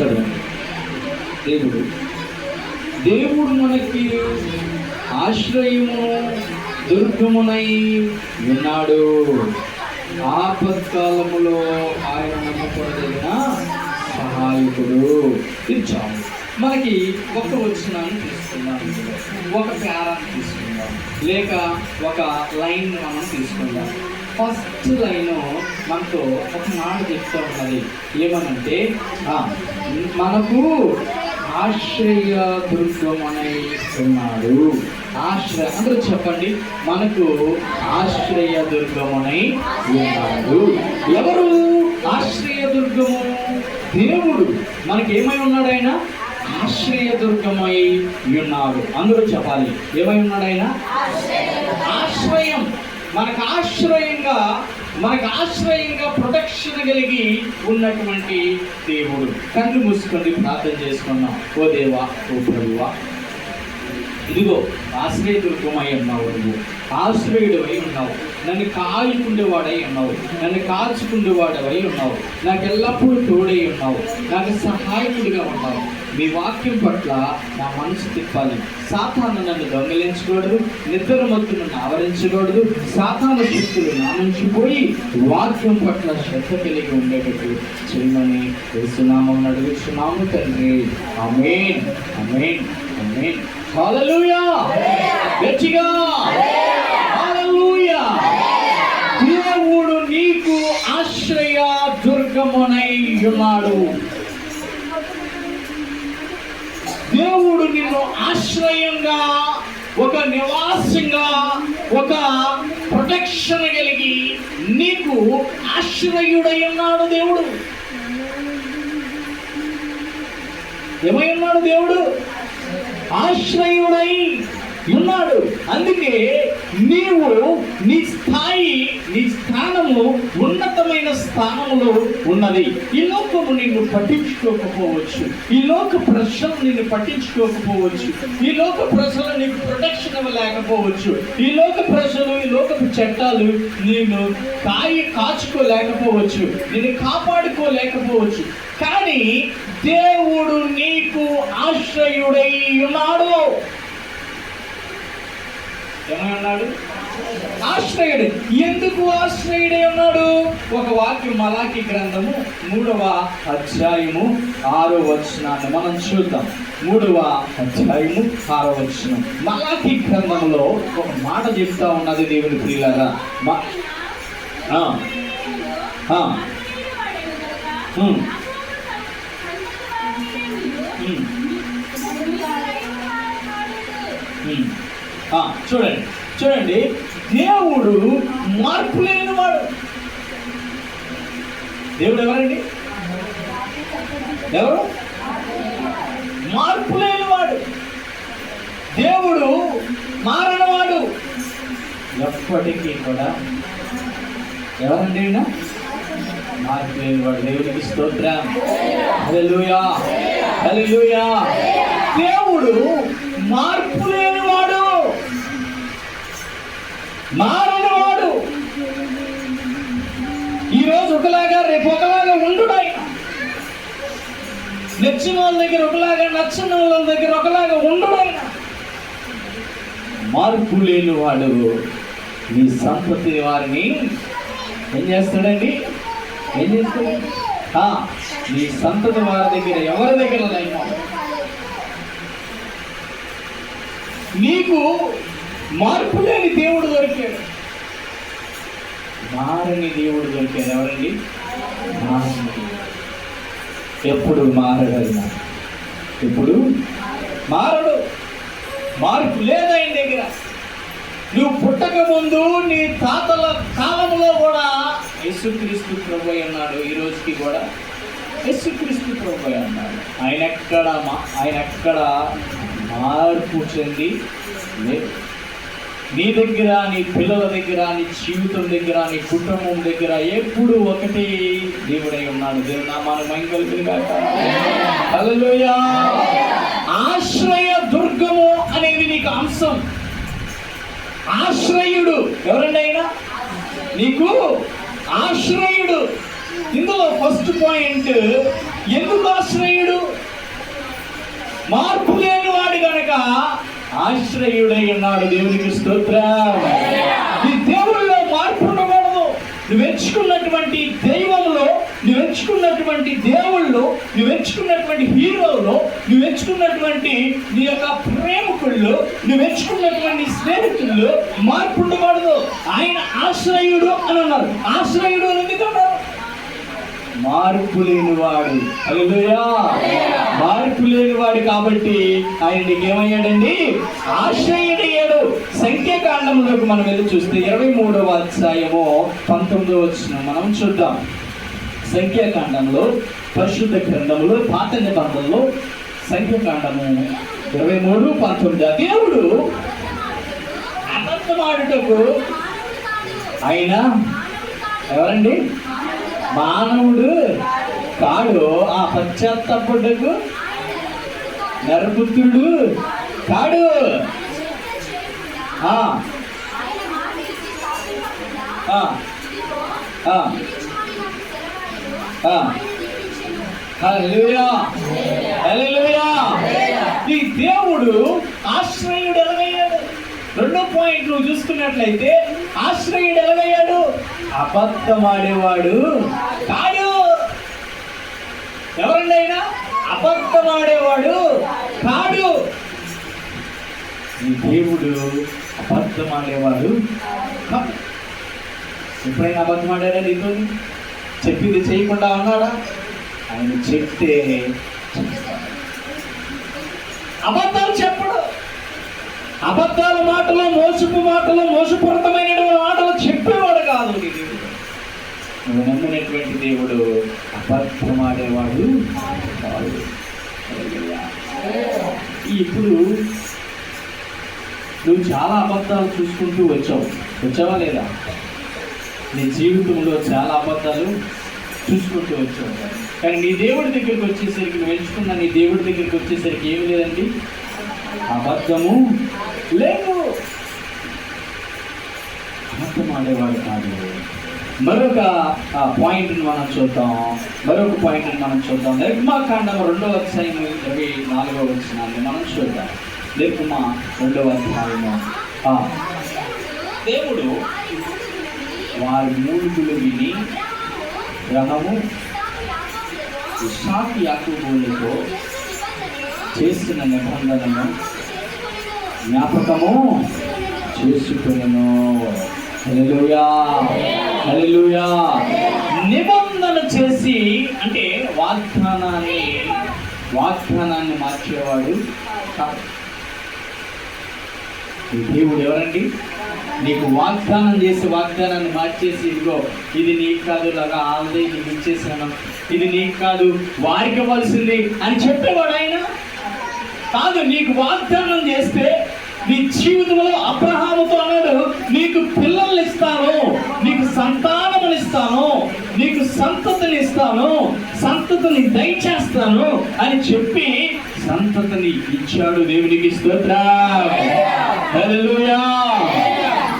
చదవండి. దేవుడు దేవుడు మనకి ఆశ్రయము దుర్గమునై ఉన్నాడు. ఆపత్కాలములో ఆయన నమ్మకూడదగిన సహాయకుడు ఇచ్చాము మనకి ఒక వచనాన్ని తీసుకుందాం. ఒక పేరాన్ని తీసుకుందాం. లేక ఒక లైన్ మనం తీసుకుందాం. ఫస్ట్ లైన్ మనతో ఒక మాట చెప్తూ ఉన్నది ఏమనంటే మనకు ఆశ్రయ దుర్గమనై ఉన్నాడు ఆశ్రయ అందరూ చెప్పండి. మనకు ఆశ్రయ దుర్గమునై ఉన్నాడు ఎవరు? ఆశ్రయ దుర్గము దేవుడు. మనకి ఏమై ఉన్నాడు ఆయన? ఆశ్రయ దుర్గమై ఉన్నాడు. అందరూ చెప్పాలి. ఏమై ఉన్నాడు ఆయన? ఆశ్రయం మనకు ఆశ్రయంగా మనకు ఆశ్రయంగా ప్రొటెక్షన్ కలిగి ఉన్నటువంటి దేవుడు. కళ్ళు మూసుకొని ప్రార్థన చేసుకున్నాం ఓ దేవా ఓ ప్రభువా ఇదిగో ఆశ్రయదుర్గమై ఉన్నావు నువ్వు ఆశ్రయుడవై ఉన్నావు. నన్ను కాయుకుండేవాడై ఉన్నావు. నన్ను కాచుకుండేవాడవై ఉన్నావు. నాకు ఎల్లప్పుడూ తోడై ఉన్నావు. నాకు సహాయకుడిగా ఉన్నావు. మీ వాక్యం పట్ల నా మనసు తిప్పాలి. సాతాను నన్ను దొంగలించకూడదు నిద్ర మత్తు నన్ను ఆవరించకూడదు సాతాను శక్తులు నా నుంచి పోయి వాక్యం పట్ల శ్రద్ధ కలిగి ఉండేటట్టు చేయమని వేసునామం నడుగుచున్నాము తండ్రి. అమేన్ అమేన్ అమేన్ హల్లెలూయా. గట్టిగా. హల్లెలూయా. దేవుడు నీకు ఆశ్రయ దుర్గమునై ఉన్నాడు. దేవుడు నిన్ను ఆశ్రయంగా ఒక నివాసంగా ఒక ప్రొటెక్షన్ కలిగి నీకు ఆశ్రయుడై ఉన్నాడు దేవుడు. ఏమై ఉన్నాడు దేవుడు? ఆశ్రయుడై ఉన్నాడు. అందుకే నీవు నీ స్థాయి నీ స్థానము ఉన్నతమైన స్థానంలో ఉన్నది. ఈ లోకము నిన్ను పట్టించుకోకపోవచ్చు. ఈ లోక ప్రజలు నిన్ను పట్టించుకోకపోవచ్చు. ఈ లోక ప్రజలు నీకు ప్రొటెక్షన్ ఇవ్వలేకపోవచ్చు. ఈ లోక ప్రజలు ఈ లోకపు చట్టాలు నేను కాయి కాచుకోలేకపోవచ్చు. నేను కాపాడుకోలేకపోవచ్చు. కానీ దేవుడు నీకు ఆశ్రయుడై ఉన్నాడు. ఏమై ఉన్నాడు ఆశ్రయుడు. ఎందుకు ఆశ్రయుడై ఉన్నాడు? ఒక వాక్యం మలాకి గ్రంథము మూడవ అధ్యాయము ఆరో వచనాన్ని మనం చూద్దాం. మూడవ అధ్యాయము ఆరో వచనం. మలాకి గ్రంథంలో ఒక మాట చెప్తా ఉన్నది దేవుని ప్రియులారా. మా- చూడండి. చూడండి. దేవుడు మార్పు లేనివాడు. దేవుడు ఎవరండి? ఎవరు? మార్పు లేనివాడు. దేవుడు మారనవాడు. ఎప్పటికీ కూడా ఎవరండి మార్పు లేనివాడు. దేవుడికి స్తోత్రం. హల్లెలూయా. హల్లెలూయా. దేవుడు మార్పు లేని మారనివాడు ఈరోజు ఒకలాగా రేపు ఒకలాగా ఉండు ఆయన నచ్చిన వాళ్ళ దగ్గర ఒకలాగా నచ్చిన వాళ్ళ దగ్గర ఒకలాగా ఉండు ఆయన మార్పు లేని వాడు నీ సంపత్తి వారిని ఏం చేస్తాడండి? ఏం చేస్తాడు? నీ సంతతి వారి దగ్గర ఎవరి దగ్గర లైన్ నీకు మార్పు లేని దేవుడు దొరికాడు. మారని దేవుడు దొరికాడు. ఎవరండి? మారని. ఎప్పుడు మారడైనా ఇప్పుడు మారడు. మార్పు లేదు ఆయన దగ్గర. నువ్వు పుట్టక ముందు నీ తాతల కాలంలో కూడా యేసుక్రీస్తు ప్రభు అన్నాడు ఈ రోజుకి కూడా యేసుక్రీస్తు ప్రభు అన్నాడు ఆయన ఎక్కడ మా- ఆయన ఎక్కడ మార్పు చెంది లేదు. నీ దగ్గర నీ పిల్లల దగ్గర నీ జీవితం దగ్గర నీ కుటుంబం దగ్గర ఎప్పుడు ఒకటి దేవుడై ఉన్నాడు దేవుడు నామాను మైంగలుగులు కాక హల్లెలూయా. ఆశ్రయ దుర్గము అనేది నీకు అంశం. ఆశ్రయుడు ఎవరండైనా? నీకు ఆశ్రయుడు. ఇందులో ఫస్ట్ పాయింట్ ఎందుకు ఆశ్రయుడు? మార్పు లేని వాడు కనుక ఆశ్రయుడై ఉన్నాడు దేవునికి స్తోత్రం. ఈ దేవుళ్ళలో మార్పు ఉండకూడదు. నువ్వు ఎంచుకున్నటువంటి దైవంలో నువ్వు ఎంచుకున్నటువంటి దేవుళ్ళు నువ్వు ఎంచుకున్నటువంటి హీరోలు నువ్వు ఎంచుకున్నటువంటి నీ యొక్క ప్రేమికుళ్ళు నువ్వు ఎంచుకున్నటువంటి స్నేహితుల్లో మార్పు ఉండకూడదు. ఆయన ఆశ్రయుడు అని అన్నారు. ఆశ్రయుడు అని ఎందుకు అన్నారు మార్పు లేనివాడు. అయ్యా మార్పు లేనివాడు కాబట్టి ఆయన నీకేమయ్యాడండి? ఆశ్రయుడయ్యాడు. సంఖ్యాకాండములకు మనం వెళ్ళి చూస్తే ఇరవై మూడవ అధ్యాయము పంతొమ్మిదో వచ్చిన మనం చూద్దాం. సంఖ్యాకాండంలో పరిశుద్ధ గ్రంథములో పాత నిబంధనలో సంఖ్యాకాండము ఇరవై మూడు పంతొమ్మిది దేవుడు అబద్ధమాడుటకు ఆయన ఎవరండి? మానవుడు కాడు ఆ పశ్చాత్తపుడుకు నరపుత్రుడు కాడు. దేవుడు ఆశ్రయుడు ఎలాగయ్యాడు రెండో పాయింట్ నువ్వు చూసుకున్నట్లయితే ఆశ్రయుడు ఎవరయ్యాడు అబద్ధం ఆడేవాడు కాడు ఎవరండి అబద్ధం ఆడేవాడు కాడు ఈ దేవుడు అబద్ధం ఆడేవాడు ఎప్పుడైనా అబద్ధమాడాడా నీతో? చెప్పింది చేయకుండా ఉన్నాడా? ఆయన చెప్తే చేస్తాడు. అబద్ధాలు అబద్ధాల మాటలు మోసపు మాటలు మోసపూరితమైన మాటలు చెప్పేవాడు కాదు దేవుడు. నువ్వు నమ్మినటువంటి దేవుడు అబద్ధమాడేవాడు కాదు. ఇప్పుడు నువ్వు చాలా అబద్ధాలు చూసుకుంటూ వచ్చావు. వచ్చావా లేదా? నీ జీవితంలో చాలా అబద్ధాలు చూసుకుంటూ వచ్చావు. కానీ నీ దేవుడి దగ్గరికి వచ్చేసరికి నువ్వు ఎంచుకున్న నీ దేవుడి దగ్గరికి వచ్చేసరికి ఏమి లేదండి? అబద్ధము లేదు అబద్ధం ఆడేవాడు కాదు. మరొక పాయింట్ని మనం చూద్దాం. మరొక పాయింట్ని మనం చూద్దాం. నిర్మాకాండం రెండవ అధ్యాయం ఇరవై నాలుగవ వచ్చినాన్ని మనం చూద్దాం. నిర్మా రెండవ అధ్యాయము. దేవుడు వారి మూడుగులు విని గ్రహము ఇషాకి యాకూబులతో చేసిన నిబంధనను జ్ఞాపకము చేసుకునేను. నిబంధన చేసి అంటే వాగ్దానాన్ని వాగ్దానాన్ని మార్చేవాడు దేవుడు ఎవరండి? నీకు వాగ్దానం చేసి వాగ్దానాన్ని మార్చేసి ఇదిగో ఇది నీకు కాదు లాగా ఆల్రెడీ నీకు ఇచ్చేసాను ఇది నీకు కాదు వారికి ఇవ్వాల్సింది అని చెప్పేవాడు ఆయన? కాదు నీకు వాగ్దానం చేస్తే నీ జీవితంలో అబ్రహాముతో అన్నాడు నీకు పిల్లల్ని ఇస్తాను నీకు సంతానములు ఇస్తాను నీకు సంతతిని ఇస్తాను సంతతిని దయచేస్తాను అని చెప్పి సంతతిని ఇచ్చాడు దేవునికి స్తోత్రం.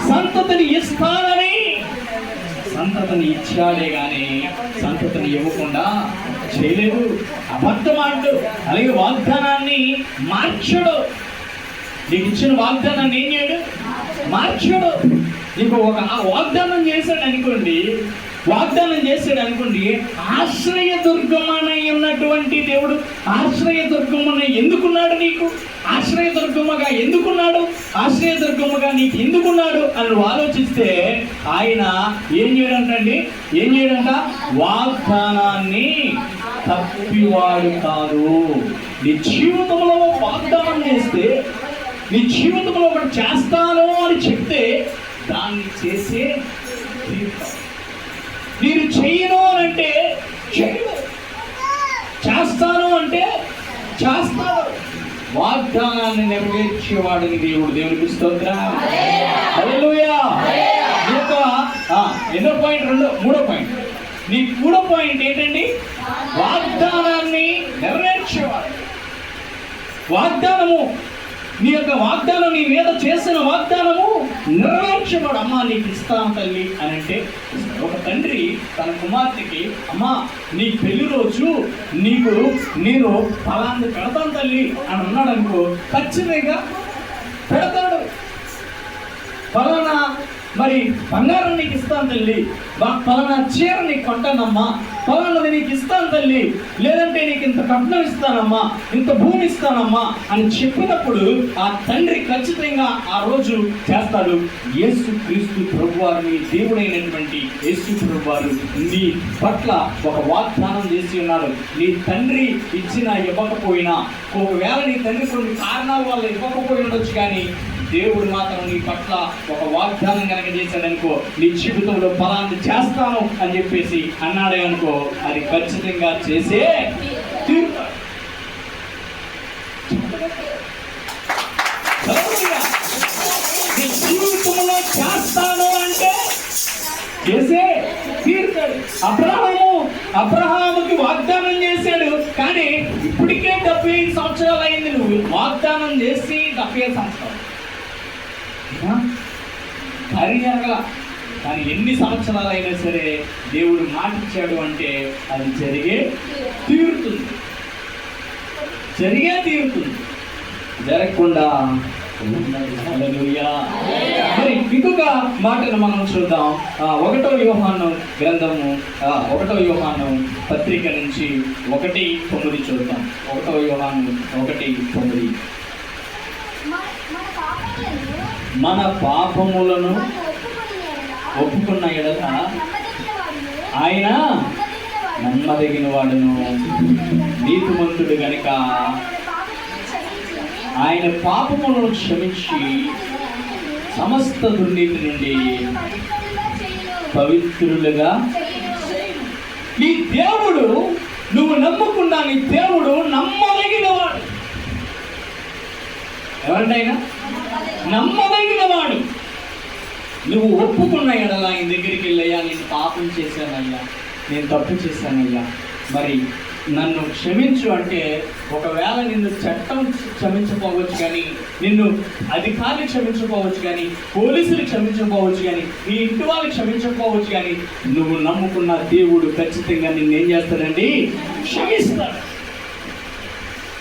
సంతతిని ఇస్తానని సంతతిని ఇచ్చాడే గాని సంతతిని ఇవ్వకుండా చేయలేదు. అబద్ధమాడు అలాగే వాగ్దానాన్ని మార్చడు. నీకు ఇచ్చిన వాగ్దానాన్ని ఏం చేయడు? మార్చడు. నీకు ఒక ఆ వాగ్దానం చేశాడు అనుకోండి వాగ్దానం చేశాడు అనుకోండి ఆశ్రయ దుర్గమనై ఉన్నటువంటి దేవుడు ఆశ్రయ దుర్గమనై ఎందుకున్నాడు నీకు? ఆశ్రయ దుర్గమ్మగా ఎందుకున్నాడు? ఆశ్రయ దుర్గమ్మగా నీకు ఎందుకున్నాడు అని నువ్వు ఆలోచిస్తే ఆయన ఏం చేయడంటండి? ఏం చేయడంట? వాగ్దానాన్ని తప్పివాడు కాదు. నీ జీవితంలో వాగ్దానం చేస్తే నీ జీవితంలో ఒకటి చేస్తాను అని చెప్తే దాన్ని చేసే. నేను చెయ్యను అని అంటే చెయ్యను చేస్తాను అంటే చేస్తాను. వాగ్దానాన్ని నెరవేర్చేవాడిని దేవుడు. దేవునికి స్తోత్రం. ఎన్నో పాయింట్ రెండో మూడో పాయింట్. నీ మూడో పాయింట్ ఏంటండి? వాగ్దానాన్ని నెరవేర్చేవాడు వాగ్దానము నీ యొక్క వాగ్దానం నీ మీద చేసిన వాగ్దానము నెరవేర్చేవాడు. అమ్మా నీకు ఇస్తాను తల్లి అని అంటే ఒక తండ్రి తన కుమార్తెకి అమ్మా నీ పెళ్ళి రోజు నీకు నేను ఫలాన్ని పెడతాను తల్లి అని అన్నాడు అనుకో ఖచ్చితంగా పెడతాడు. ఫలానా మరి బంగారం నీకు ఇస్తాను తల్లి. బ- పలానా చీర నీకు కొంటానమ్మా. ఫలానాది నీకు ఇస్తాను తల్లి. లేదంటే నీకు ఇంత కట్నం ఇస్తానమ్మా. ఇంత భూమి ఇస్తానమ్మా అని చెప్పినప్పుడు ఆ తండ్రి ఖచ్చితంగా ఆ రోజు చేస్తాడు. యేసు క్రీస్తు ప్రభువారిని దేవుడైనటువంటి యేసు ప్రభువారు నీ పట్ల ఒక వాగ్దానం చేసి ఉన్నాడు నీ తండ్రి ఇచ్చినా ఇవ్వకపోయినా ఒకవేళ నీ తండ్రి కొన్ని కారణాల వల్ల ఇవ్వకపోయి ఉండొచ్చు కానీ దేవుడు మాత్రం నీ పట్ల ఒక వాగ్దానం కనుక చేశాడనుకో నీ జీవితంలో ఫలాన్ని చేస్తాను అని చెప్పేసి అన్నాడే అనుకో అది ఖచ్చితంగా చేసే తీరుతాడు. నీ జీవితంలో చేస్తాను అంటే చేసే తీరుతాడు. అబ్రహాము అబ్రహాముకి వాగ్దానం చేశాడు కానీ ఇప్పటికే డెబ్బై ఐదు సంవత్సరాలు అయింది. నువ్వు వాగ్దానం చేసి డెబ్బై ఐదు సంవత్సరాలు. అది జరగల. కానీ ఎన్ని సంవత్సరాలు అయినా సరే దేవుడు మాటిచ్చాడు అంటే అది జరిగే తీరుతుంది. జరిగే తీరుతుంది. జరగకుండా మరి ఇంకొక మాటను మనం చూద్దాం. ఒకటో యోహాను గ్రంథము ఒకటో యోహాను పత్రిక నుంచి ఒకటి తొమ్మిది చూద్దాం. ఒకటో యోహాను ఒకటి తొమ్మిది. మన పాపములను ఒప్పుకున్న ఎడల ఆయన నమ్మదగిన వాడును. నీతిమంతుడు గనుక ఆయన పాపములను క్షమించి, సమస్త దుర్నీతి నుండి పవిత్రులుగా ఈ నీ దేవుడు నువ్వు నమ్ముకున్నా నీ దేవుడు నమ్మదగిన వాడు ఎవరినైనా నమ్మదగిన వాడు నువ్వు ఒప్పుకున్న ఎడల ఆయన దగ్గరికి వెళ్ళయ్యా నేను పాపం చేశానయ్యా నేను తప్పు చేశానయ్యా. మరి నన్ను క్షమించు అంటే ఒకవేళ నిన్ను చట్టం క్షమించకపోవచ్చు కానీ నిన్ను అధికారులు క్షమించకపోవచ్చు కానీ పోలీసులు క్షమించకపోవచ్చు కానీ నీ ఇంటి వాళ్ళు క్షమించకపోవచ్చు కానీ నువ్వు నమ్ముకున్న దేవుడు ఖచ్చితంగా నిన్ను ఏం చేస్తాడండి? క్షమిస్తాడు.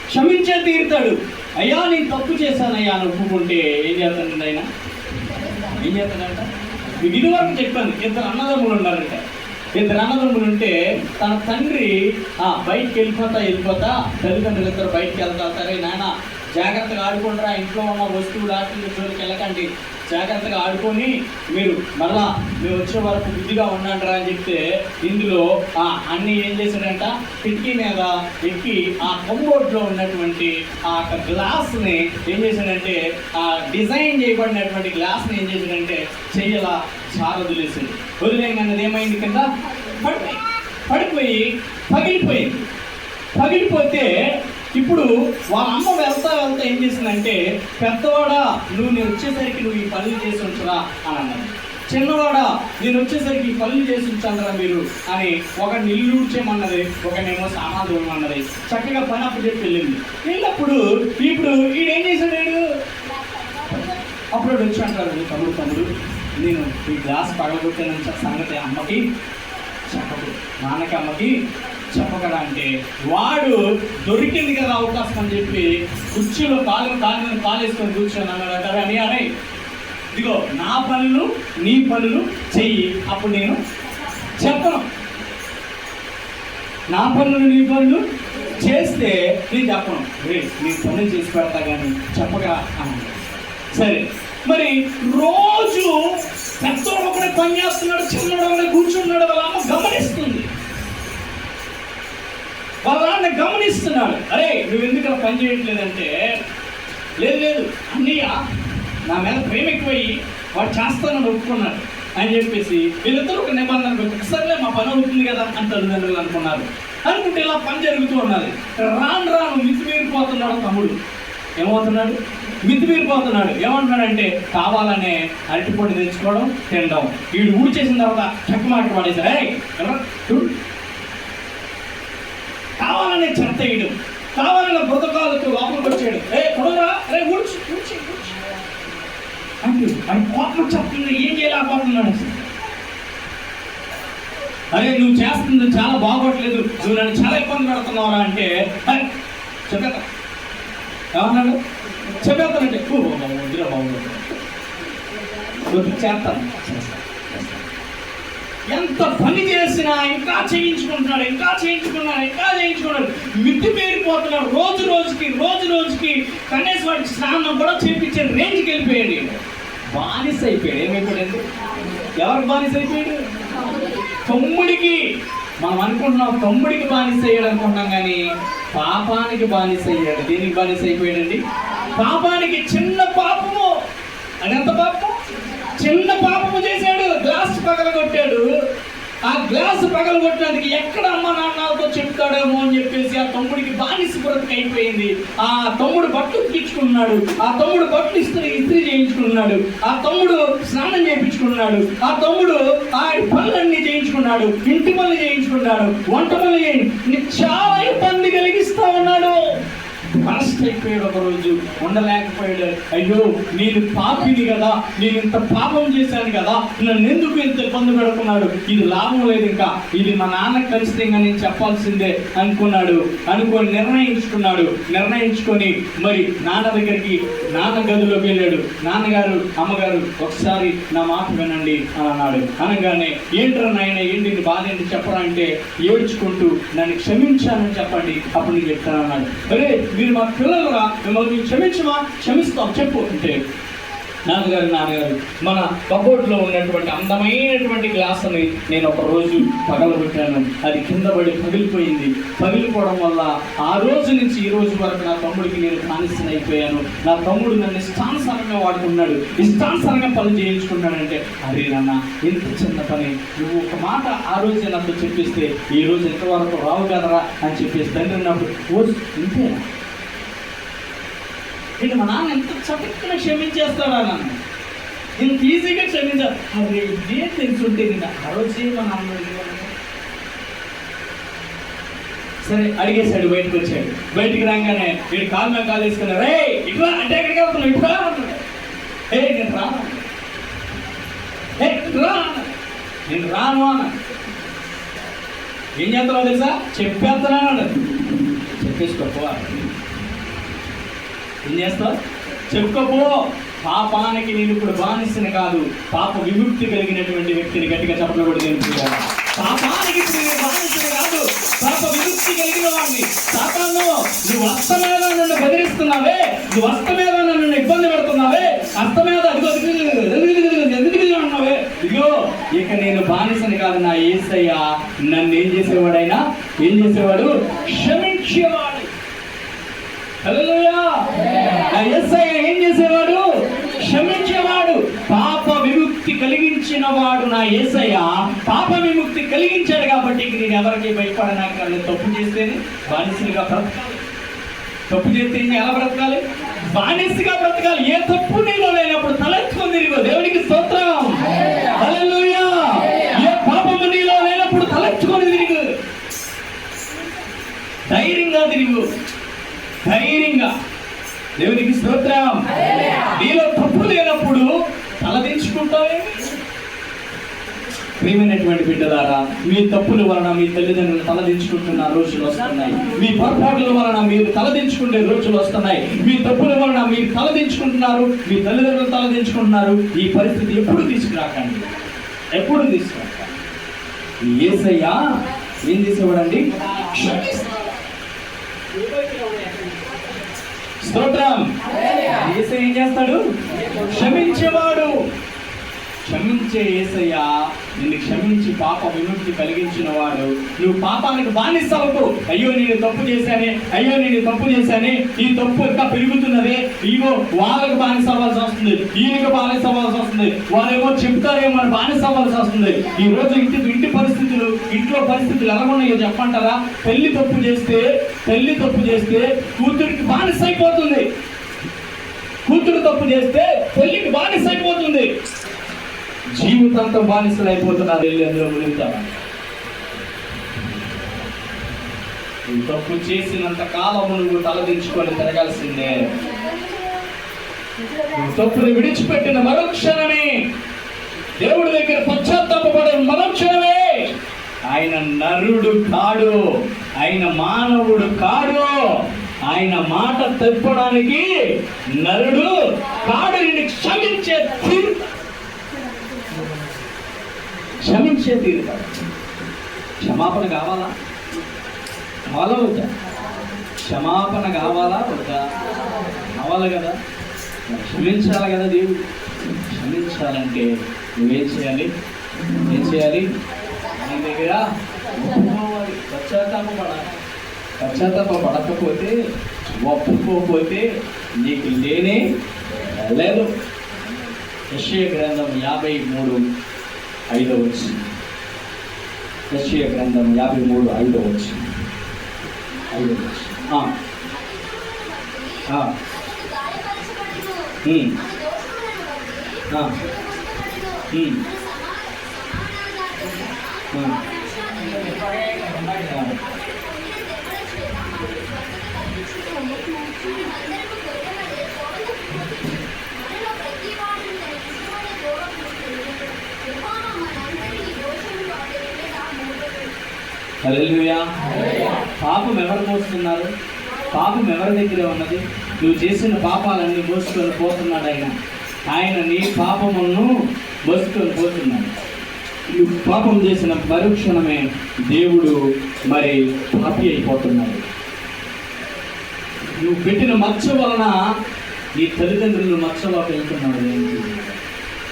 క్షమించే తీరుతాడు. అయ్యా నేను తప్పు చేశానయ్యా అని ఒప్పుకుంటే ఏం చేస్తానండి ఆయన? ఏం చేస్తాడంట? మీకు ఇదివరకు చెప్పాను ఇద్దరు అన్నదమ్ములు ఉన్నారంట ఇద్దరు అన్నదమ్ములు ఉంటే తన తండ్రి ఆ బయటికి వెళ్ళిపోతా వెళ్ళిపోతా తల్లిదండ్రులు ఇద్దరు బయటకు వెళ్తా సరే నాయన జాగ్రత్తగా ఆడుకుంటారా ఇంట్లో ఉన్న వస్తువులు ఆటలు జోలికి వెళ్ళకండి. జాగ్రత్తగా ఆడుకొని మీరు మరలా మేము వచ్చే వరకు బుద్ధిగా ఉండండిరా అని చెప్తే ఇందులో ఆ అన్ని ఏం చేశాడంట? కిటికీ మీద ఎక్కి ఆ కంబోర్డ్లో ఉన్నటువంటి ఆ గ్లాస్ని ఏం చేశాడంటే ఆ డిజైన్ చేయబడినటువంటి గ్లాస్ని ఏం చేశాడంటే చెయ్యలా చాలా వదిలేసింది వదిలేయగానే ఏమైంది కింద? పడిపోయి పడిపోయి పగిలిపోయింది. పగిలిపోతే ఇప్పుడు వాళ్ళ అమ్మ వెళ్తా వెళ్తా ఏం చేసిందంటే పెద్దవాడా నువ్వు నేను వచ్చేసరికి నువ్వు ఈ పనులు చేసి ఉంచరా అని అన్నది. చిన్నవాడా నేను వచ్చేసరికి ఈ పనులు చేసి ఉంచాలరా మీరు అని ఒక నిల్లు ఊడ్చేయమన్నది ఒకనేమో సామాన్లు ఇవ్వమన్నది చక్కగా పని అప్పు చెప్పి వెళ్ళింది. వెళ్ళినప్పుడు ఇప్పుడు ఈడేం చేశాడు వీడు? అప్పుడు వచ్చి అంటారు తమ్ముడు తమ్ముడు నేను ఈ గ్లాస్ పగలగొట్టానని సంగతి అమ్మకి చెప్పదు నాన్నకి అమ్మకి చెప్పకరా అంటే వాడు దొరికింది కదా అవకాశం అని చెప్పి కుర్చీలో కాలు కాలు కాలేసుకొని వేసుకొని కూర్చొని అన్నాడు అని అరే ఇదిగో నా పనులు నీ పనులు చెయ్యి. అప్పుడు నేను చెప్పను. నా పనులు నీ పనులు చేస్తే నేను చెప్పను. రే నీ పనులు చేసి పెడతా కానీ చెప్పగా అన్నాడు. సరే మరి రోజు పెద్దోడు ఒకడే పని చేస్తున్నాడు చిన్నోడు ఒకడే కూర్చున్నాడు వాళ్ళ అమ్మ గమనిస్తుంది. వాళ్ళ నాన్న గమనిస్తున్నాడు. అరే నువ్వు ఎందుకు అలా పని చేయట్లేదంటే లేదు లేదు అన్నయ్య నా మీద ప్రేమ ఎక్కువయ్యి వాడు చేస్తానని ఒప్పుకున్నాడు అని చెప్పేసి వీళ్ళిద్దరూ ఒక నిబంధన ఒకసారిలే మా పని అవుతుంది కదా అని తల్లిదండ్రులు అనుకున్నారు. అనుకుంటే ఇలా పని జరుగుతూ ఉన్నది రాను రాను మితిమీరిపోతున్నాడు తమ్ముడు. ఏమవుతున్నాడు? మితిమీరిపోతున్నాడు. ఏమంటున్నాడంటే కావాలనే అరటిపొడి తెచ్చుకోవడం తినడం. వీడు ఊడి చేసిన తర్వాత చక్క మాట పడేసారు కావాలనే చెత్తయుడు కావాలనే బ్రతకాలకు లోపలికి వచ్చాడు. ఏ కొడరా రే ఊడ్చి ఊడ్చి ఊడ్చి. అంటే ఆయన కోపం చెప్తుంది ఏం చేయలేకపోతున్నాడు అరే నువ్వు చేస్తుంది చాలా బాగోట్లేదు. నువ్వు నన్ను చాలా ఇబ్బంది పెడుతున్నావురా అంటే చెప్పేత ఏమన్నాడు? చెప్పేస్తానంటే "ఓ, బాబు, వద్దురా. చేస్తాను ఎంత పని చేసినా ఇంకా చేయించుకుంటున్నాడు ఇంకా చేయించుకున్నాడు ఇంకా చేయించుకున్నాడు మిద్ది పేరిపోతున్నాడు రోజు రోజుకి రోజు రోజుకి కనీసం వాడికి స్నానం కూడా చేయించే రేంజ్కి వెళ్ళిపోయాడు బానిస అయిపోయాడు. ఏమైపోయాడు? ఎవరు బానిస అయిపోయాడు? తమ్ముడికి. మనం అనుకుంటున్నాం తమ్ముడికి బానిస అయ్యాడు అనుకుంటున్నాం కానీ పాపానికి బానిస అయ్యాడు. దేనికి బానిస అయిపోయాడండి? పాపానికి చిన్న పాపము. అది ఎంత పాపం చిన్న పాపము చేశాడు గ్లాస్ పగలగొట్టాడు. ఆ గ్లాస్ పగలగొట్టినందుకు ఎక్కడ అమ్మ నాన్నలతో చెప్తాడేమో అని చెప్పేసి ఆ తమ్ముడికి బానిస బ్రతికి అయిపోయింది. ఆ తమ్ముడు బట్టలు ఉతికించుకున్నాడు. ఆ తమ్ముడు బట్టలు ఇస్త్రీ ఇస్త్రీ చేయించుకున్నాడు. ఆ తమ్ముడు స్నానం చేయించుకున్నాడు. ఆ తమ్ముడు ఆ పనులన్నీ చేయించుకున్నాడు. ఇంటి పనులు చేయించుకున్నాడు. వంట పనులు చేయండి చాలా ఇబ్బంది కలిగిస్తా ఉన్నాడు. కాస్ట్ అయిపోయాడు ఒకరోజు ఉండలేకపోయాడు. అయ్యో నేను పాపిని కదా. నేను ఇంత పాపం చేశాను కదా. నన్ను ఎందుకు ఇంత ఇబ్బంది పెడుతున్నాడు? ఇది లాభం లేదు ఇంకా. ఇది మా నాన్న ఖచ్చితంగా నేను చెప్పాల్సిందే అనుకున్నాడు. అనుకొని నిర్ణయించుకున్నాడు. నిర్ణయించుకొని మరి నాన్న దగ్గరికి నాన్న గదిలోకి వెళ్ళాడు. నాన్నగారు అమ్మగారు ఒకసారి నా మాట వినండి అని అన్నాడు. అనగానే ఏంట్రా నాయన ఏంటి నీ బాధ? ఏంటి? చెప్పరా? అంటే ఏడ్చుకుంటూ నన్ను క్షమించానని చెప్పండి. అప్పుడు నేను చెప్తాను అన్నాడు అరే మీరు మా పిల్లలురా మిమ్మల్ని మేము క్షమించమా? క్షమిస్తాం. చెప్పు అంటే నాన్నగారు నాన్నగారు మన కబోర్డ్లో ఉన్నటువంటి అందమైనటువంటి గ్లాసుని నేను ఒక రోజు పగలగొట్టాను. అది కింద పడి పగిలిపోయింది. పగిలిపోవడం వల్ల ఆ రోజు నుంచి ఈ రోజు వరకు నా తమ్ముడికి నేను బానిసన అయిపోయాను నా తమ్ముడు నన్ను ఇష్టానుసారంగా వాడుకున్నాడు ఇష్టానుసారంగా పని చేయించుకున్నాడంటే అరే నాన్న ఎంత చిన్న పని. నువ్వు ఒక మాట ఆ రోజే నాతో చెప్పిస్తే ఈ రోజు ఎంతవరకు రావు కదరా? అని చెప్పేసి తండ్రి నాకు ఓ ఇంతేనా? ఇక మా నాన్న ఎంత చక్కగా క్షమించేస్తాడా నన్ను? నేను ఈజీగా క్షమించా అరే ఇదే తెలుసుంటే నేను ఆ రోజే మా నాన్న సరే అడిగేశాడు బయటకు వచ్చాడు. బయటికి రాగానే వీడు కాల్ మీద కాల్ వేసుకున్నా రే ఇట్లా అంటే ఎక్కడికి వెళ్తున్నావు? ఇట్లా అన్నాడు. ఏ నేను ఏ రా నేను రాను అన్న ఏం చేస్తున్నావు తెలుసా? చెప్పేస్తున్నాను చెప్పేసి చెప్పేసుకోపో ఏం చేస్తావు? చెప్పుకోపో పాపానికి నేను ఇప్పుడు బానిసని కాదు. పాప విముక్తి కలిగినటువంటి వ్యక్తిని గట్టిగా చెప్పడం కూడా నేను చూడాలి. పాపానికి ఇప్పుడు నేను బానిసని కాదు. పాప విముక్తి కలిగిన వాడిని. సాతాను నువ్వు అస్తమేద నన్ను బెదిరిస్తున్నావే. నువ్వు అస్తమేద నన్ను ఇబ్బంది పెడుతున్నావే. అస్తమేద అదిగో అదిగో, అన్నావే ఇదిగో ఇక నేను బానిసని కాదు నా ఏసయ్య. నన్ను ఏం చేసేవాడైనా? ఏం చేసేవాడు? క్షమించేవాడు. హల్లెలూయా. ఆ ఏం చేసేవాడు? క్షమించేవాడు. పాప విముక్తి కలిగించిన వాడు నా ఏసయ్య. పాప విముక్తి కలిగించాడు కాబట్టి నేను ఎవరికి భయపడనాక తప్పు చేస్తేనే బానిసలుగా బ్రతకాలి. తప్పు చేస్తే నేను ఎలా బ్రతకాలి? బానిసగా బ్రతకాలి. ఏ తప్పు నీలో లేనప్పుడు తలెత్తుకొని తిరిగో దేవునికి స్తోత్రం. ఏ పాపము నీలో లేనప్పుడు తలెత్తుకొని తిరిగు ధైర్యంగా తిరుగు ధైర్యంగా. దేవునికి స్తోత్రం. నీలో తప్పు లేనప్పుడు తలదించుకుంటావే ప్రియమైనటువంటి బిడ్డలారా మీ తప్పుల వలన మీ తల్లిదండ్రులు తలదించుకుంటున్న రోజులు వస్తున్నాయి. మీ పొరపాట్ల వలన మీరు తలదించుకునే రోజులు వస్తున్నాయి. మీ తప్పుల వలన మీరు తలదించుకుంటున్నారు మీ తల్లిదండ్రులు తలదించుకుంటున్నారు ఈ పరిస్థితి ఎప్పుడు తీసుకురాకండి. ఎప్పుడు తీసుకురాకండి. ఏసయ్యా ఏం చేసేవాడండి? క్షమిస్తాడు. స్తోత్రం. ఏసయ్య ఏం చేస్తాడు? క్షమించేవాడు. క్షమించే ఏసయ్య నిన్ను క్షమించి పాప విముక్తి కలిగించిన వాడు. నువ్వు పాపానికి బానిస్తావు అయ్యో నేను తప్పు చేశానే. అయ్యో నేను తప్పు చేశానే. ఈ తప్పు ఇంకా పెరుగుతున్నదే. ఇగో వాళ్ళకి బానిస అవ్వాల్సి వస్తుంది. ఈయనకి బానిస అవ్వాల్సి వస్తుంది. వాళ్ళేమో చెప్తారేమో అని బానిస అవ్వాల్సి వస్తుంది. ఈ రోజు ఇంటి ఇంటి పరిస్థితులు ఇంట్లో పరిస్థితులు ఎలా ఉన్నాయో చెప్పంటారా? పెళ్ళి తప్పు చేస్తే పెళ్ళి తప్పు చేస్తే కూతురికి బానిస అయిపోతుంది. కూతురు తప్పు చేస్తే తల్లికి బానిస అయిపోతుంది. జీవితాంతం బానిసలు అయిపోతున్నారు వెళ్ళి అందులో మునుగుతారు. తప్పు చేసినంత కాలము నువ్వు తలదించుకొని తిరగాల్సిందే. తప్పుని విడిచిపెట్టిన మరుక్షణమే. దేవుడి దగ్గర పశ్చాత్తాపడే మరుక్షణమే. ఆయన నరుడు కాడు. ఆయన మానవుడు కాడు ఆయన మాట తెప్పడానికి నరుడు కాడు నిన్ను క్షమించే తీరు. క్షమించే తీరు క్షమాపణ కావాలా? కావాలా వద్దా? క్షమాపణ కావాలా వద్దా? కావాలి కదా. క్షమించాలి కదా దేవుడు. క్షమించాలంటే నువ్వేం చేయాలి? ఏం చేయాలి? ఆయన దగ్గర ఒప్పుకోవాలి పశ్చాత్తాప పడాలి. పశ్చాత్తాప పడకపోతే ఒప్పుకోకపోతే నీకు లేనే లేదు యశ్య గ్రంథం యాభై మూడు ఐదో వచ్చింది యశ్య గ్రంథం యాభై మూడు ఐదో వచ్చింది ఐదో వచ్చింది ఆ, ఆ, ఉమ్, ఆ, ఉమ్, ఆ. హల్లెలూయా పాపం ఎవరు మోస్తున్నారు? పాపం ఎవరి దగ్గర ఉన్నది? నువ్వు చేసిన పాపాలన్నీ మోసుకొని పోతున్నాడు ఆయన. ఆయన నీ పాపమును మోసుకొని పోతున్నాడు. నువ్వు పాపం చేసిన పరీక్షణమే దేవుడు మరి పాపి అయిపోతున్నాడు. నువ్వు పెట్టిన మచ్చ వలన నీ తల్లిదండ్రులు మచ్చలా వెళ్తున్నాడు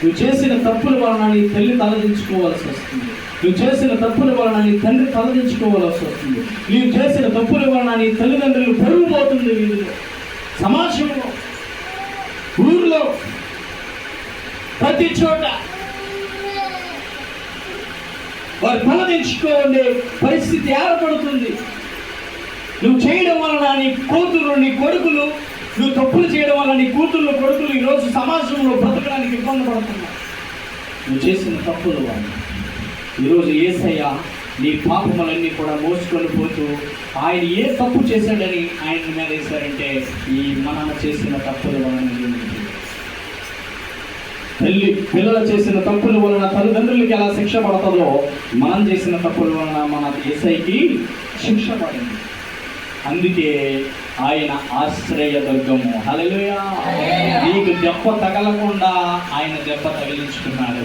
నువ్వు చేసిన తప్పుల వలన నీ తల్లి తలదించుకోవాల్సి వస్తుంది. నువ్వు చేసిన తప్పుల వలన నీ తండ్రి తలదించుకోవాల్సి వస్తుంది. నువ్వు చేసిన తప్పుల వలన నీ తల్లిదండ్రులు పరుగు పోతుంది వీధిలో సమాజంలో ఊర్లో ప్రతి చోట. వారు తలదించుకోండి పరిస్థితి ఏర్పడుతుంది. నువ్వు చేయడం వలన నీ కూతురు నీ కొడుకులు నువ్వు తప్పులు చేయడం వల్ల నీ కూతుర్లు కొడుకులు ఈరోజు సమాజంలో బ్రతకడానికి ఇబ్బంది పడుతున్నావు నువ్వు చేసిన తప్పులు వల్ల ఈరోజు ఏసయ్య నీ పాపములన్నీ కూడా మోసుకొని పోతూ ఆయన ఏ తప్పు చేశాడని ఆయన మీద వేశారంటే ఈ మనం చేసిన తప్పుల వలన తల్లి పిల్లలు చేసిన తప్పుల వలన తల్లిదండ్రులకి ఎలా శిక్ష పడుతుందో మనం చేసిన తప్పుల వలన మన ఏసైకి శిక్ష పడింది. అందుకే ఆయన ఆశ్రయ దుర్గము హల్లెలూయా. నీకు దెబ్బ తగలకుండా ఆయన దెబ్బ తగిలించుకున్నాడు.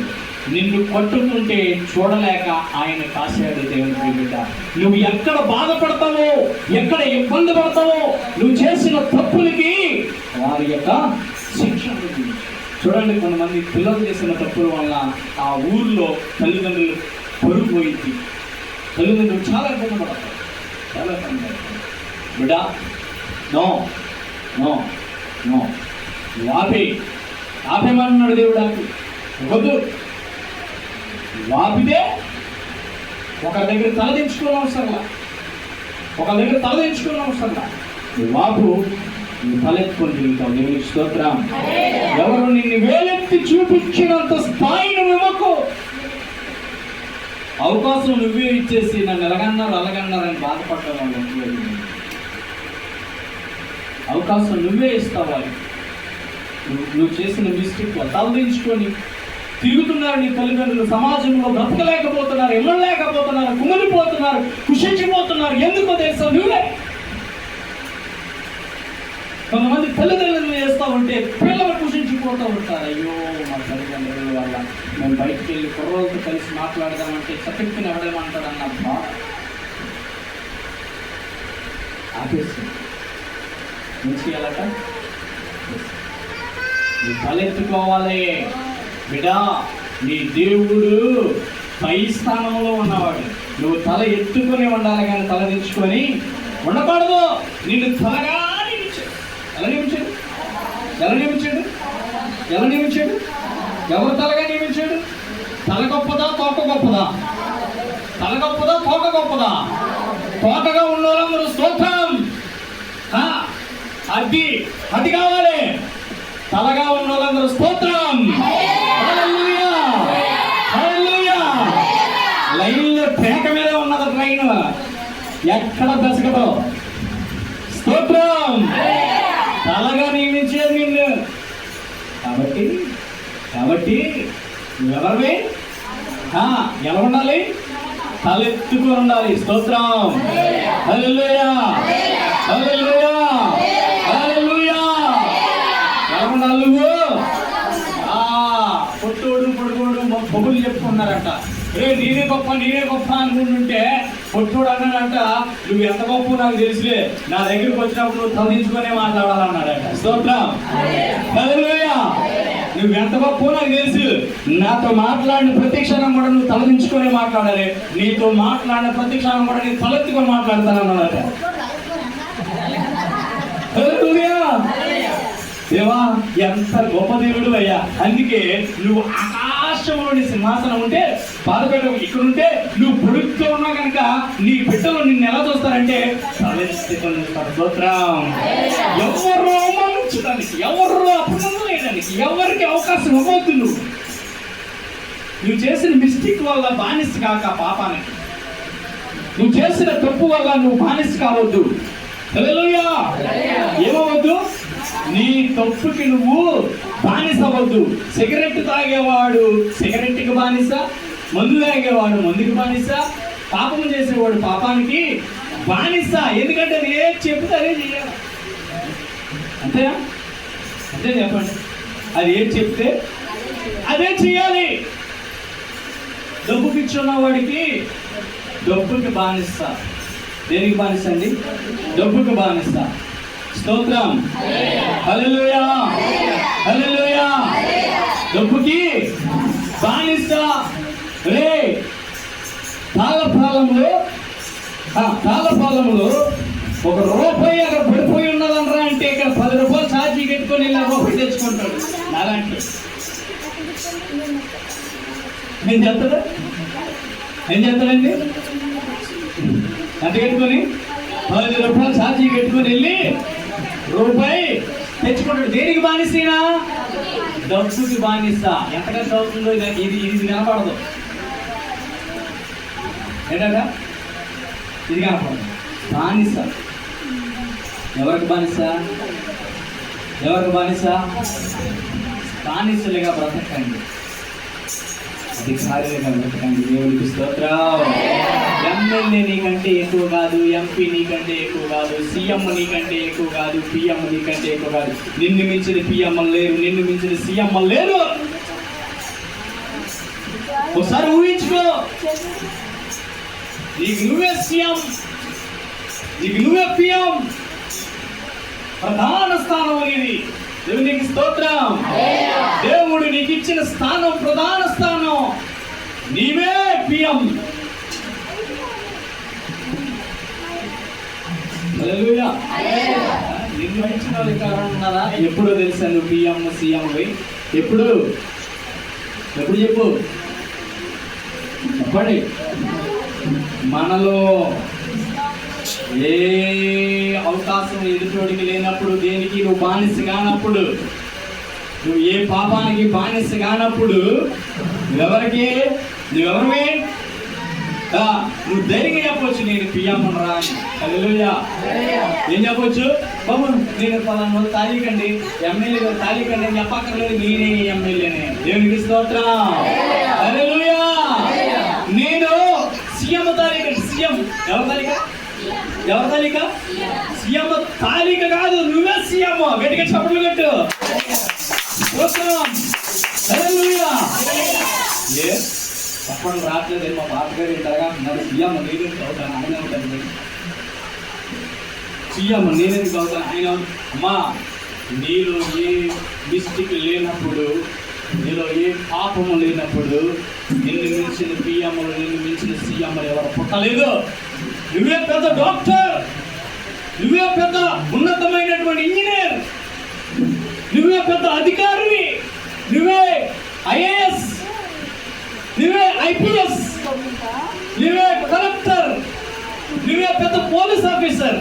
నిన్ను కొట్టుకుంటే చూడలేక ఆయన కాశాడు దేవుని బిడ్డ నువ్వు ఎక్కడ బాధపడతావో ఎక్కడ ఇబ్బంది పడతావో నువ్వు చేసిన తప్పులకి వారి యొక్క శిక్ష. చూడండి కొంతమంది పిల్లలు చేసిన తప్పుల వల్ల ఆ ఊర్లో తల్లిదండ్రులు పడిపోయింది తల్లిదండ్రులు చాలా ఇబ్బంది పడతారు. చాలా ఇబ్బంది పడతారు. బిడా నో నో నో. వాపి ఆపేమన్నాడు దేవుడు ఆపి. వద్దు. వాపితే ఒక దగ్గర తలదించుకోవడం అవసరంలా. ఒక దగ్గర తలదించుకోవడం అవసరంలా. నువ్వు వాపు నువ్వు తలెత్తుకొని తిరుగుతావు. దేవునికి స్తోత్రం. ఎవరు నిన్ను వేలెత్తి చూపించినంత స్థాయిని ఇవ్వకు. అవకాశం నువ్వే ఇచ్చేసి నన్ను ఎలాగన్నారు అలాగన్నారని బాధపడ్డావు. అవకాశం నువ్వే ఇస్తావు వాళ్ళకి నువ్వు నువ్వు చేసిన మిస్టేక్ తలదించుకొని తిరుగుతున్నారు నీ తల్లిదండ్రులు సమాజంలో బ్రతకలేకపోతున్నారు ఇమ్మలేకపోతున్నారు కుమిలిపోతున్నారు కుషించిపోతున్నారు. ఎందుకో తెలుసా నువ్వే? కొంతమంది తల్లిదండ్రులు చేస్తూ ఉంటే పిల్లలు కుషించిపోతూ ఉంటారు. అయ్యో మా తల్లిదండ్రుల వల్ల మేము బయటికి వెళ్ళి కుర్రలతో కలిసి మాట్లాడదామంటే చక్కని ఎవడేమంటాడన్న బాధ. ఆపేస్తుంది ఏం నువ్వు తలెత్తుకోవాలి. బిడా నీ దేవుడు పై స్థానంలో ఉన్నవాడు. నువ్వు తల ఎత్తుకొని ఉండాలి కానీ తల దించుకొని ఉండకూడదు. నిన్ను తలగా నియమించాడు. ఎలా నియమించాడు? ఎలా నియమించాడు? ఎలా నియమించాడు? ఎవరు తలగా నియమించాడు? తల గొప్పదా తోక గొప్పదా? తల గొప్పదా తోక గొప్పదా? తోకగా ఉన్న వాళ్ళందరూ స్తోత్రం. అది అది కావాలి. తలగా ఉన్న వాళ్ళందరూ స్తోత్రం. హల్లెలూయా! హల్లెలూయా! లైన్లో పేక మీద ఉన్నది ట్రైన్. ఎక్కడ బెసగదు స్తోత్రం. తలగా నియమించేది నిన్ను. కాబట్టి కాబట్టి నువ్వెవరివి? ఎలా ఉండాలి? తలెత్తుకుని ఉండాలి. స్తోత్రం. హల్లెలూయా హల్లెలూయా. హల్లెలూయా ఎలా ఉండాలి నువ్వు ఆ, పొట్టోడు పొడుగోడు పొగులు చెప్పుకున్నారంట రే నేనే గొప్ప నేనే గొప్ప అనుకుంటుంటే పొట్టుడు అన్నాడంట. నువ్వు ఎంత గొప్ప నాకు తెలుసులే. నా దగ్గరికి వచ్చినప్పుడు నువ్వు తలించుకునే మాట్లాడాలన్నాడట. స్తోత్రం. నువ్వు ఎంత గొప్ప నాకు తెలుసు. నాతో మాట్లాడిన ప్రతి క్షణం కూడా నువ్వు తలదించుకొని మాట్లాడాలి. నీతో మాట్లాడిన ప్రతి క్షణం కూడా నేను తలెత్తుకొని మాట్లాడతానన్నాడట. హల్లెలూయా. దేవా ఎంత గొప్ప దేవుడు అయ్యా. అందుకే నువ్వు ఆకాశంలోని సింహాసనం ఉంటే బాధపెట్ట ఇక్కడ ఉంటే నువ్వు పొడుగుతూ ఉన్నా కనుక నీ బిడ్డలు నిన్ను ఎలా చూస్తారంటే తలెత్తుకొని చూస్తారు. స్తోత్రం ఎవరు అవమానించడానికి ఎవరు అపనందం ఎవరికి అవకాశం ఇవ్వద్దు నువ్వు. నువ్వు చేసిన మిస్టేక్ వల్ల బానిస కాక పాపానికి. నువ్వు చేసిన తప్పు వల్ల నువ్వు బానిస కావద్దు. ఏమవద్దు నీ తప్పుకి నువ్వు బానిసవద్దు సిగరెట్ తాగేవాడు సిగరెట్కి బానిస మందు తాగేవాడు మందుకి బానిస పాపం చేసేవాడు పాపానికి బానిస. ఎందుకంటే అది ఏది చెప్తే అదే చేయాలి అంతేనా? అంతే చెప్పండి. అది ఏది చెప్తే అదే చేయాలి డబ్బు ఇచ్చున్న వాడికి డబ్బుకి బానిస్తా దేనికి బానిస అండి? డబ్బుకి బానిస్తా స్తోత్రం. హల్లెలూయా. హల్లెలూయా. డబ్బుకి బానిస. రే తాళఫలంలో తాళఫలంలో ఒక రూపాయి అక్కడ పడిపోయి ఉన్నదనరా అంటే ఇక్కడ పది రూపాయలు ఛార్జీ కట్టుకొని ఇలా రూపాయి తెచ్చుకుంటాడు. అలాంటి నేను చెప్తాడా ఏం చెప్తాడండి ఎంత కట్టుకొని పది రూపాయలు ఛార్జీ కట్టుకొని వెళ్ళి రూపాయి తెచ్చుకుంటాడు. దేనికి బానిసైనా డబ్బుకి బానిస. ఎంతగా ఖర్చు అవుతుందో ఇది ఇది ఇది కనపడదు. ఏంటంట? ఇది కనపడదు. బానిస. ఎవరికి బానిస? ఎవరికి బానిస? బానిసలుగా బ్రతకండి. అధికారులుగా బ్రతకండి దేవుడికి స్తోత్రం ఎమ్మెల్యే నీకంటే ఎక్కువ కాదు ఎంపీ నీకంటే ఎక్కువ కాదు సీఎం నీకంటే ఎక్కువ కాదు పిఎం నీకంటే ఎక్కువ కాదు. నిన్ను మించిన పిఎం లేరు నిన్ను మించిన సీఎం లేరు. ఒకసారి ఊహించుకో. నీకు నువ్వే సీఎం నీకు నువ్వే పిఎం. ప్రధాన స్థానం అనేది దేవునికి స్తోత్రం. దేవుడు నీకు ఇచ్చిన స్థానం ప్రధాన స్థానం. నీవే పిఎం. నిర్వహించిన నిన్ను వాళ్ళు ఇక్కడ ఎప్పుడో తెలుసా పిఎం సీఎం ఎప్పుడు? ఎప్పుడు చెప్పు? చెప్పండి. మనలో ఏ అవకాశం ఎదుటోడికి లేనప్పుడు దేనికి నువ్వు బానిస కానప్పుడు నువ్వు ఏ పాపానికి బానిస కానప్పుడు నువ్వెవరికి? నువ్వెవరివి? నువ్వు ధైర్యంగా చెప్పొచ్చు నేను పిఎం రా అని. ఏం చెప్పొచ్చు? బాబు నేను పలానా తారీఖండి ఎమ్మెల్యే గారు తారీఖండి అని చెప్పక్కర్లేదు నేనే ఎమ్మెల్యేనే దేవునికి స్తోత్రం. నేను సీఎం తారీఖు సీఎం. ఎవరి తారీఖ ఎవరి తాలిక? సీఎం తాలిక కాదు నువ్వే సీఎం. గట్టిగా చప్పట్లు కట్టు. ఏ? చెప్పడం రావట్లేదు. మా పాతగారు ఇంతగా. మరి సీఎం నేను అవుతాను ఆయన అవుతాను సీఎం నేనెందుకు అవుతాను ఆయన అమ్మా నీలో ఏ మిస్టేక్ లేనప్పుడు నీలో ఏ పాపము లేనప్పుడు నిన్ను మించిన పిఎంలు నిన్ను మించిన సీఎంలు ఎవరు పుట్టలేదు. నువ్వే పెద్ద డాక్టర్. నువ్వే పెద్ద ఉన్నతమైనటువంటి ఇంజనీర్. నువ్వే పెద్ద అధికారివి. నువ్వే ఐఏఎస్. నువ్వే ఐపీఎస్. నువ్వే కలెక్టర్. నువ్వే పెద్ద పోలీస్ ఆఫీసర్.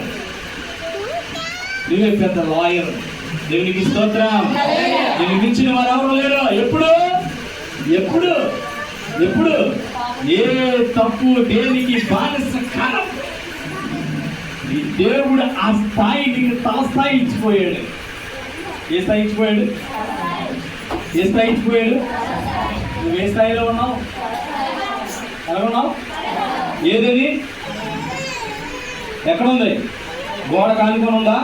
నువ్వే పెద్ద లాయర్. దేవునికి స్తోత్రం. నేను మించిన వారు ఎవరు లేరు? ఎప్పుడు? ఎప్పుడు? ఎప్పుడు? ఏ తప్పు దేనికి బానిస కాలం ఈ దేవుడు ఆ స్థాయి నీకు తల స్థాయి ఇచ్చిపోయాడు. ఏ స్థాయి ఇచ్చిపోయాడు? ఏ స్థాయి ఇచ్చిపోయాడు? నువ్వు ఏ స్థాయిలో ఉన్నావు? ఎలా ఉన్నావు? ఏదది ఎక్కడుంది? గోడ కానుకొని ఉందా